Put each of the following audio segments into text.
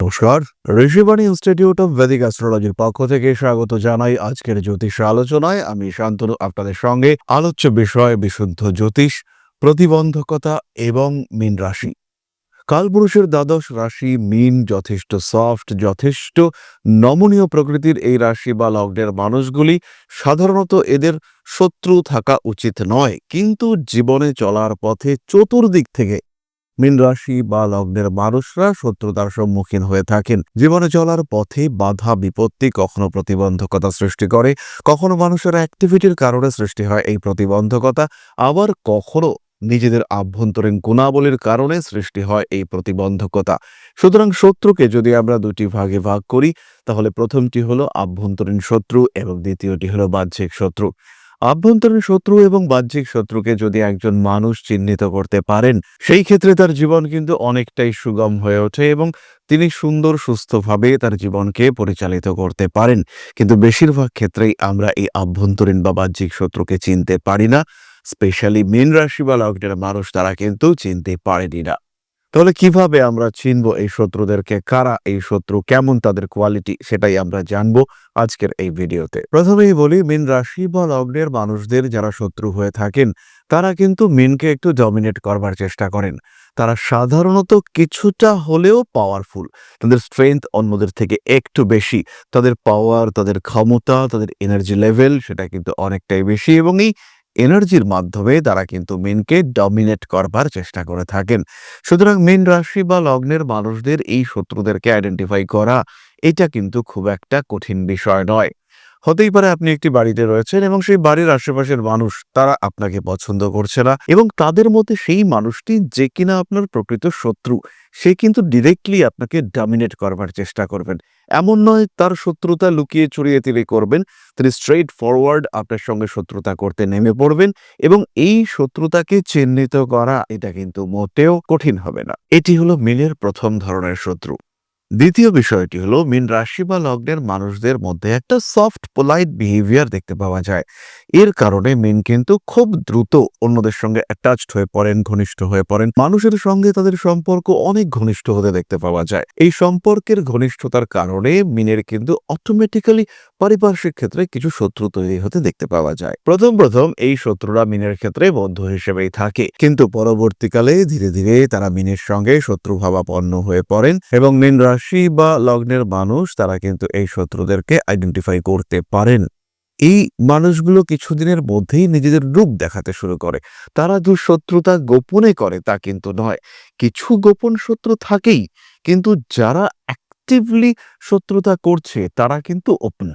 নমস্কার, Rishibani institute of Vedic অ্যাস্ট্রোলজির পক্ষ থেকে স্বাগত জানাই আজকের জ্যোতিষ আলোচনায়। আমি শান্তনু, আপনাদের সঙ্গে আলোচ্য বিষয় বিশুদ্ধ জ্যোতিষ, প্রতিবন্ধকতা এবং মীন রাশি। কালপুরুষের দ্বাদশ রাশি মীন যথেষ্ট সফট, যথেষ্ট নমনীয় প্রকৃতির এই রাশি বা লগ্নের মানুষগুলি সাধারণত এদের শত্রু থাকা উচিত নয়, কিন্তু জীবনে চলার পথে চতুর্দিক থেকে মীন রাশি বা লগ্নের মানুষরা শত্রুতার সম্মুখীন হয়ে থাকেন। জীবনে চলার পথে বাধা, বিপত্তি কখনো প্রতিবন্ধকতা সৃষ্টি করে, কখনো মানুষের অ্যাক্টিভিটির কারণে সৃষ্টি হয় এই প্রতিবন্ধকতা, আবার কখনো নিজেদের আভ্যন্তরীণ গুণাবলীর কারণে সৃষ্টি হয় এই প্রতিবন্ধকতা। সুতরাং শত্রুকে যদি আমরা দুটি ভাগে ভাগ করি, তাহলে প্রথমটি হলো আভ্যন্তরীণ শত্রু এবং দ্বিতীয়টি হলো বাহ্যিক শত্রু। আভ্যন্তরীণ শত্রু এবং বাহ্যিক শত্রুকে যদি একজন মানুষ চিহ্নিত করতে পারেন, সেই ক্ষেত্রে তার জীবন কিন্তু অনেকটাই সুগম হয়ে ওঠে এবং তিনি সুন্দর, সুস্থভাবে তার জীবনকে পরিচালিত করতে পারেন। কিন্তু বেশিরভাগ ক্ষেত্রেই আমরা এই আভ্যন্তরীণ বা বাহ্যিক শত্রুকে চিনতে পারি না। স্পেশালি মীন রাশি বা লগ্নের মানুষ তারা কিন্তু চিনতে পারেনি না। তাহলে কীভাবে আমরা চিনব এই শত্রুদেরকে? কারা এই শত্রু? কেমন তাদের কোয়ালিটি সেটাই আমরা জানব আজকের এই ভিডিওতে। প্রথমেই বলি, মীন রাশি বা লগ্নের মানুষদের যারা শত্রু হয়ে থাকেন, তারা কিন্তু মিনকে একটু ডমিনেট করবার চেষ্টা করেন। তারা সাধারণত কিছুটা হলেও পাওয়ারফুল তাদের স্ট্রেংথ অন্যদের থেকে একটু বেশি। তাদের পাওয়ার তাদের ক্ষমতা, তাদের এনার্জি লেভেল সেটা কিন্তু অনেকটাই বেশি এবং এই এনার্জির মাধ্যমে তারা কিন্তু মিনকে ডমিনেট করবার চেষ্টা করে থাকেন। সুতরাং মেন রাশি বা লগ্নের মানুষদের এই শত্রুদেরকে আইডেন্টিফাই করা, এটা কিন্তু খুব একটা কঠিন বিষয় নয়। হতেই পারে আপনি একটি বাড়িতে রয়েছেন এবং সেই বাড়ির আশেপাশের মানুষ, তারা আপনাকে পছন্দ করছে না এবং তাদের মধ্যে সেই মানুষটি যে কিনা আপনার প্রকৃত শত্রু, সে কিন্তু ডিরেক্টলি আপনাকে ডমিনেট করবার চেষ্টা করবেন। এমন নয় তার শত্রুতা লুকিয়ে চুরিয়ে তিনি করবেন, তিনি স্ট্রেইট ফরওয়ার্ড আপনার সঙ্গে শত্রুতা করতে নেমে পড়বেন এবং এই শত্রুতাকে চিহ্নিত করা এটা কিন্তু মোটেও কঠিন হবে না। এটি হলো মিনের প্রথম ধরনের শত্রু। দ্বিতীয় বিষয়টি হলো, মিন রাশি বা লগ্নের মানুষদের মধ্যে একটা সফট পোলাইট বিহেভিয়ার দেখতে পাওয়া যায়। এর কারণে মিন কিন্তু খুব দ্রুত অন্যদের সঙ্গে অ্যাটাচড হয়ে পড়েন, ঘনিষ্ঠ হয়ে পড়েন। মানুষের সঙ্গে তাদের সম্পর্ক অনেক ঘনিষ্ঠ হতে দেখতে পাওয়া যায়। এই সম্পর্কের ঘনিষ্ঠতার কারণে মিনের কিন্তু অটোমেটিক্যালি পারিপার্শ্বিক ক্ষেত্রে কিছু শত্রু তৈরি হতে দেখতে পাওয়া যায়। প্রথম প্রথম এই শত্রুরা মিনের ক্ষেত্রে বন্ধু হিসেবেই থাকে। কিন্তু পরবর্তীকালে ধীরে ধীরে তারা মিনের সঙ্গে শত্রুভাবাপন্ন হয়ে পড়েন এবং মিন রাশি বা লগ্নের মানুষ, তারা কিন্তু এই শত্রুদেরকে আইডেন্টিফাই করতে পারেন। এই মানুষগুলো কিছুদিনের মধ্যেই নিজেদের রূপ দেখাতে শুরু করে। তারা যে শত্রুতা গোপনে করে, তা কিন্তু নয়। কিছু গোপন শত্রু থাকেই, কিন্তু যারা অ্যাক্টিভলি শত্রুতা করছে, তারা কিন্তু ওপেন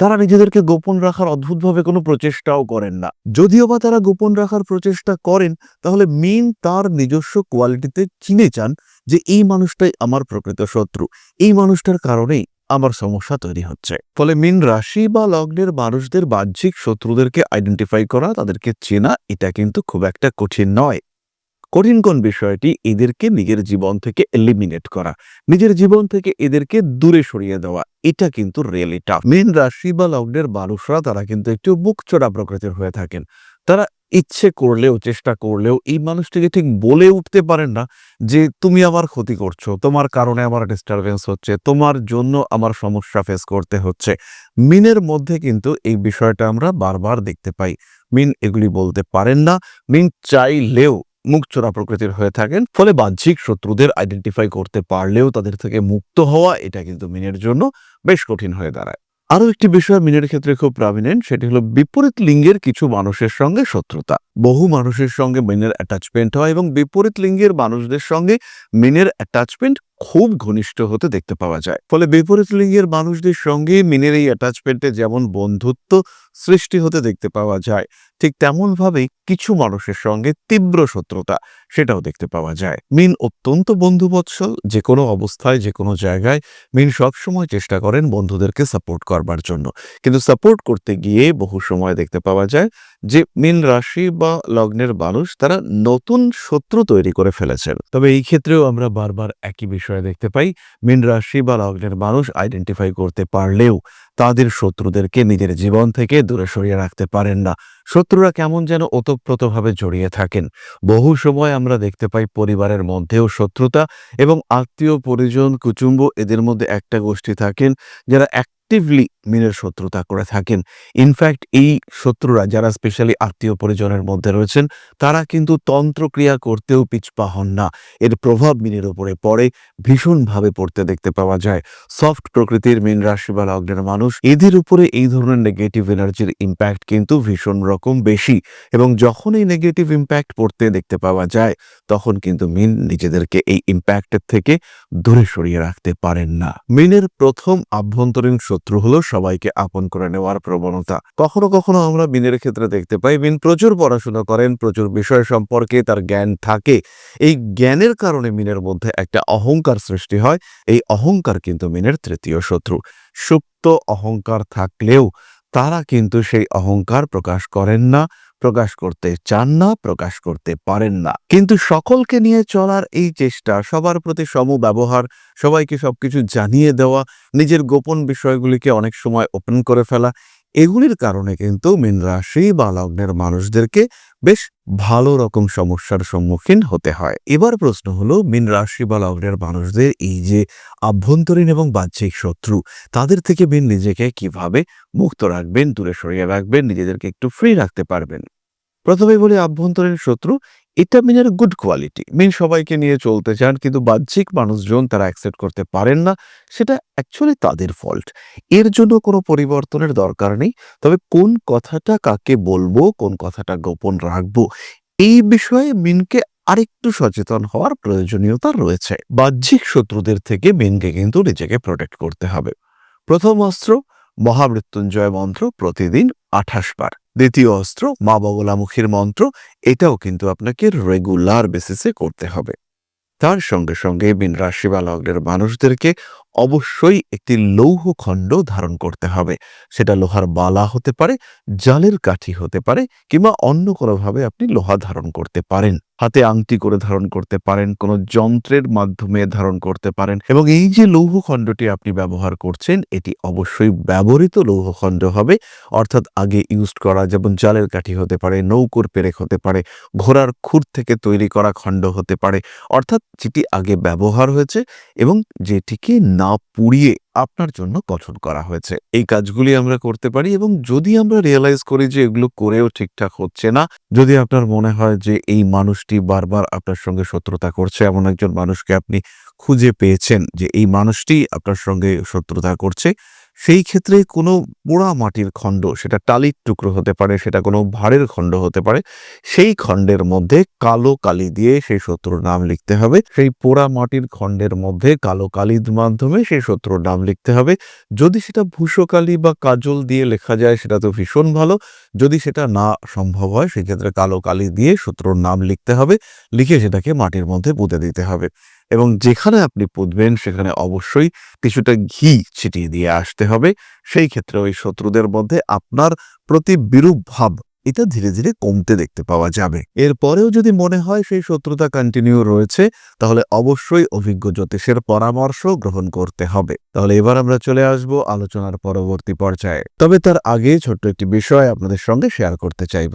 তারা নিজেদেরকে গোপন রাখার অদ্ভুতভাবে কোনো প্রচেষ্টাও করেন না। যদিও বা তারা গোপন রাখার প্রচেষ্টা করেন, তাহলে মিন তার নিজস্ব কোয়ালিটিতে চিনে চান যে এই মানুষটাই আমার প্রকৃত শত্রু, এই মানুষটার কারণেই আমার সমস্যা তৈরি হচ্ছে। ফলে মিন রাশি বা লগ্নের মানুষদের বাহ্যিক শত্রুদেরকে আইডেন্টিফাই করা, তাদেরকে চেনা, এটা কিন্তু খুব একটা কঠিন নয়। কঠিন কোন বিষয়টি এদেরকে নিজের জীবন থেকে এলিমিনেট করা, নিজের জীবন থেকে এদেরকে দূরে সরিয়ে দেওয়া, এটা কিন্তু রিয়েলি টাফ মেন রাশি বা লগ্নের মানুষরা তারা কিন্তু একটু বুকচড়া প্রকৃতির হয়ে থাকেন। তারা ইচ্ছে করলেও, চেষ্টা করলেও এই মানুষটিকে ঠিক বলে উঠতে পারেন না যে, তুমি আমার ক্ষতি করছ, তোমার কারণে আমার ডিস্টারবেন্স হচ্ছে, তোমার জন্য আমার সমস্যা ফেস করতে হচ্ছে। মিনের মধ্যে কিন্তু এই বিষয়টা আমরা বারবার দেখতে পাই। মিন এগুলি বলতে পারেন না। মিন চাইলেও মুখচোরা প্রকৃতির হয়ে থাকেন। ফলে বাহ্যিক শত্রুদের আইডেন্টিফাই করতে পারলেও তাদের থেকে মুক্ত হওয়া এটা কিন্তু মিনের জন্য বেশ কঠিন হয়ে দাঁড়ায়। আরও একটি বিষয় মিনের ক্ষেত্রে খুব প্রাভিনেন্ট সেটি হলো বিপরীত লিঙ্গের কিছু মানুষের সঙ্গে শত্রুতা। বহু মানুষের সঙ্গে মিনের অ্যাটাচমেন্ট হয় এবং বিপরীত লিঙ্গের মানুষদের সঙ্গে মিনের অ্যাটাচমেন্ট খুব ঘনিষ্ঠ হতে দেখতে পাওয়া যায়। ফলে বিপরীত লিঙ্গের মানুষদের সঙ্গে মিনের এই অ্যাটাচমেন্টে যেমন বন্ধুত্ব সৃষ্টি হতে দেখতে পাওয়া যায়, ঠিক তেমনভাবেই কিছু মানুষের সঙ্গে তীব্র শত্রুতা সেটাও দেখতে পাওয়া যায়। মিন অত্যন্ত বন্ধুবৎসল, যে কোনো অবস্থায়, যে কোনো জায়গায় মিন সবসময় চেষ্টা করেন বন্ধুদেরকে সাপোর্ট করবার জন্য। কিন্তু সাপোর্ট করতে গিয়ে বহু সময় দেখতে পাওয়া যায় যে মীন রাশি বা লগ্নের মানুষ তারা নতুন শত্রু তৈরি করে ফেলেছেন। তবে এই ক্ষেত্রেও আমরা বারবার একই বিষয়ে দেখতে পাই, মীন রাশি বা লগ্নের মানুষ আইডেন্টিফাই করতে পারলেও তাদের শত্রুদেরকে নিজের জীবন থেকে দূরে সরিয়ে রাখতে পারেন না। শত্রুরা কেমন যেন ওতপ্রোতভাবে জড়িয়ে থাকেন। বহু সময় আমরা দেখতে পাই পরিবারের মধ্যেও শত্রুতা এবং আত্মীয় পরিজন, কুটুম্ব এদের মধ্যে একটা গোষ্ঠী থাকেন যারা অ্যাক্টিভলি মিনের শত্রুতা করে থাকেন। ইনফ্যাক্ট এই শত্রুরা যারা স্পেশালি আত্মীয় পরিজনের মধ্যে রয়েছেন, তারা কিন্তু তন্ত্রক্রিয়া করতেও পিছপা হন না। এর প্রভাব মিনের উপরে পড়ে, ভীষণভাবে পড়তে দেখতে পাওয়া যায়। সফট প্রকৃতির মিন রাশি বা লগ্নের মানুষ, এদের উপরে এই ধরনের নেগেটিভ এনার্জির ইম্প্যাক্ট কিন্তু ভীষণ রকম বেশি। এবং যখন এই নেগেটিভ ইম্প্যাক্ট পড়তে দেখতে পাওয়া যায়, তখন কিন্তু মিন নিজেদেরকে এই ইম্প্যাক্টের থেকে দূরে সরিয়ে রাখতে পারেন না। মিনের প্রথম আভ্যন্তরীণ শত্রু হলো সবাইকে আপন করে নেওয়ার প্রবণতা। কখনো কখনো আমরা বিনের ক্ষেত্রে দেখতে পাই বিন প্রচুর পড়াশোনা করেন, প্রচুর বিষয় সম্পর্কে তার জ্ঞান থাকে। এই জ্ঞানের কারণে মিনের মধ্যে একটা অহংকার সৃষ্টি হয়। এই অহংকার কিন্তু মিনের তৃতীয় শত্রু। সুপ্ত অহংকার থাকলেও তারা কিন্তু সেই অহংকার প্রকাশ করেন না। প্রকাশ করতে চান না, প্রকাশ করতে পারেন না। কিন্তু সকলকে নিয়ে চলার এই চেষ্টা, সবার প্রতি সম ব্যবহার সবাইকে সবকিছু জানিয়ে দেওয়া, নিজের গোপন বিষয়গুলিকে অনেক সময় ওপেন করে ফেলা, এগুলির কারণে কিন্তু মীন রাশি বা লগ্নের মানুষদেরকে বেশ ভালো রকম সমস্যার সম্মুখীন হতে হয়। এবার প্রশ্ন হলো, মীন রাশি বা লগ্নের মানুষদের এই যে আভ্যন্তরীণ এবং বাহ্যিক শত্রু, তাদের থেকে মীন নিজেকে কীভাবে মুক্ত রাখবেন, দূরে সরিয়ে রাখবেন, নিজেদেরকে একটু ফ্রি রাখতে পারবেন? প্রথমেই বলি আভ্যন্তরীণ শত্রু, এটা মিনের গুড কোয়ালিটি মিন সবাইকে নিয়ে চলতে চান, কিন্তু বাহ্যিক মানুষজন তারা অ্যাকসেপ্ট করতে পারেন না, সেটা অ্যাকচুয়ালি তাদের ফল্ট এর জন্য কোনো পরিবর্তনের দরকার নেই, তবে কোন কথাটা কাকে বলব, কোন কথাটা গোপন রাখব, এই বিষয়ে মিনকে আরেকটু সচেতন হওয়ার প্রয়োজনীয়তা রয়েছে। বাহ্যিক শত্রুদের থেকে মিনকে কিন্তু নিজেকে প্রোটেক্ট করতে হবে। প্রথম অস্ত্র মহামৃত্যুঞ্জয় মন্ত্র প্রতিদিন আঠাশ বার। দ্বিতীয় অস্ত্র, মা বগলামুখীর মন্ত্র, এটাও কিন্তু আপনাকে রেগুলার বেসিসে করতে হবে। তার সঙ্গে সঙ্গে বিন রাশি লগ্নের মানুষদেরকে অবশ্যই একটি লৌহ খণ্ড ধারণ করতে হবে। সেটা লোহার বালা হতে পারে, জালের কাঠি হতে পারে, কিংবা অন্য কোনোভাবে আপনি লোহা ধারণ করতে পারেন। হাতে আংটি করে ধারণ করতে পারেন, কোনো যন্ত্রের মাধ্যমে ধারণ করতে পারেন, এবং এই যে লৌহ খণ্ডটি আপনি ব্যবহার করছেন, এটি অবশ্যই ব্যবহৃত লৌহ খণ্ড হবে। অর্থাৎ আগে ইউজ করা, যেমন জালের কাঠি হতে পারে, নৌকোর পেরেক হতে পারে, ঘোড়ার খুর থেকে তৈরি করা খণ্ড হতে পারে, অর্থাৎ যেটি আগে ব্যবহার হয়েছে, এবং যেটিকে না পুড়িয়ে আপনার জন্য গঠন করা হয়েছে। এই কাজগুলি আমরা করতে পারি এবং যদি আমরা রিয়েলাইজ করি যে এগুলো করেও ঠিকঠাক হচ্ছে না, যদি আপনার মনে হয় যে এই মানুষটি বারবার আপনার সঙ্গে শত্রুতা করছে, এমন একজন মানুষকে আপনি খুঁজে পেয়েছেন যে এই মানুষটি আপনার সঙ্গে শত্রুতা করছে সেই ক্ষেত্রে কোনো পোড়া মাটির খণ্ড, সেটা টালির টুকরো হতে পারে, সেটা কোনো ভাড়ের খণ্ড হতে পারে, সেই খণ্ডের মধ্যে কালো কালি দিয়ে সেই শত্রুর নাম লিখতে হবে। সেই পোড়া মাটির খণ্ডের মধ্যে কালো কালির মাধ্যমে সেই শত্রুর নাম লিখতে হবে। যদি সেটা ভূষকালি বা কাজল দিয়ে লেখা যায়, সেটা তো ভীষণ ভালো। যদি সেটা না সম্ভব হয় সেক্ষেত্রে কালো কালি দিয়ে শত্রুর নাম লিখতে হবে। লিখে সেটাকে মাটির মধ্যে পুঁতে দিতে হবে। এবং যেখানে আপনি পুঁতবেন, সেখানে অবশ্যই কিছুটা ঘি ছিটিয়ে দিয়ে আসতে হবে। সেই ক্ষেত্রে ওই শত্রুদের মধ্যে আপনার প্রতি বিরূপ ভাব, এটা ধীরে ধীরে কমতে দেখতে পাওয়া যাবে। এরপরেও যদি মনে হয় সেই শত্রুতা কন্টিনিউ রয়েছে, তাহলে অবশ্যই অভিজ্ঞ জ্যোতিষের পরামর্শ গ্রহণ করতে হবে। তাহলে এবার আমরা চলে আসব আলোচনার পরবর্তী পর্যায়ে। তবে তার আগে ছোট্ট একটি বিষয় আপনাদের সঙ্গে শেয়ার করতে চাইব।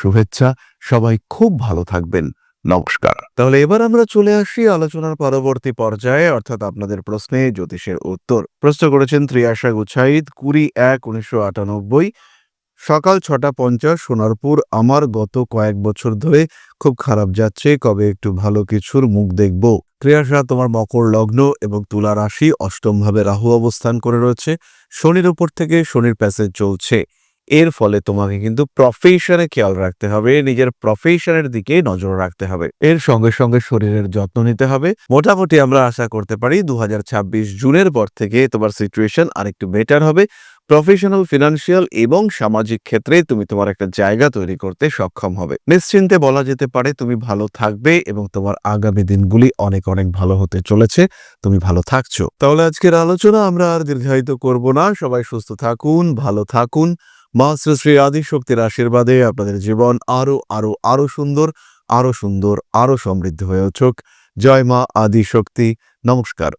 শুভেচ্ছা। সবাই খুব ভালো থাকবেন। নমস্কার। তাহলে এবার আমরা চলে আসি আলোচনার পরবর্তী পর্যায়ে, অর্থাৎ আপনাদের প্রশ্নে জ্যোতিষের উত্তর। প্রশ্ন করেছেন ত্রিয়াশা গুছাইদ, কুড়ি এক, উনিশশো আটানব্বই। সকাল ছটা পঞ্চাশ, সোনারপুর। আমার গত কয়েক বছর ধরে খুব খারাপ যাচ্ছে, কবে একটু ভালো কিছুর মুখ দেখব। ত্রিয়াশা, তোমার মকর লগ্ন এবং তুলা রাশি অষ্টমভাবে রাহু অবস্থান করে রয়েছে। শনির উপর থেকে শনির প্যাসেজ চলছে। এর ফলে তোমাকে কিন্তু প্রফেশনে খেয়াল রাখতে হবে, নিজের প্রফেশনের দিকে নজর রাখতে হবে। এর সঙ্গে সঙ্গে শরীরের যত্ন নিতে হবে। মোটামুটি আমরা আশা করতে পারি দু জুনের পর থেকে তোমার সিচুয়েশন আরেকটু বেটার হবে। প্রফেশনাল ফিনান্সিয়াল এবং সামাজিক ক্ষেত্রে তুমি তোমার একটা জায়গা তৈরি করতে সক্ষম হবে। নিশ্চিন্তে বলা যেতে পারে তুমি ভালো থাকবে এবং তোমার আগামী দিনগুলি অনেক অনেক ভালো হতে চলেছে। তুমি ভালো থাকছো। তাহলে আজকের আলোচনা আমরা আর দীর্ঘায়িত করব না। সবাই সুস্থ থাকুন, ভালো থাকুন। মা শ্রী আদিশক্তির আশীর্বাদে আপনাদের জীবন আরও আরও আরও সুন্দর আরও সুন্দর আরও সমৃদ্ধ হয়ে উঠুক। জয় মা আদিশক্তি নমস্কার।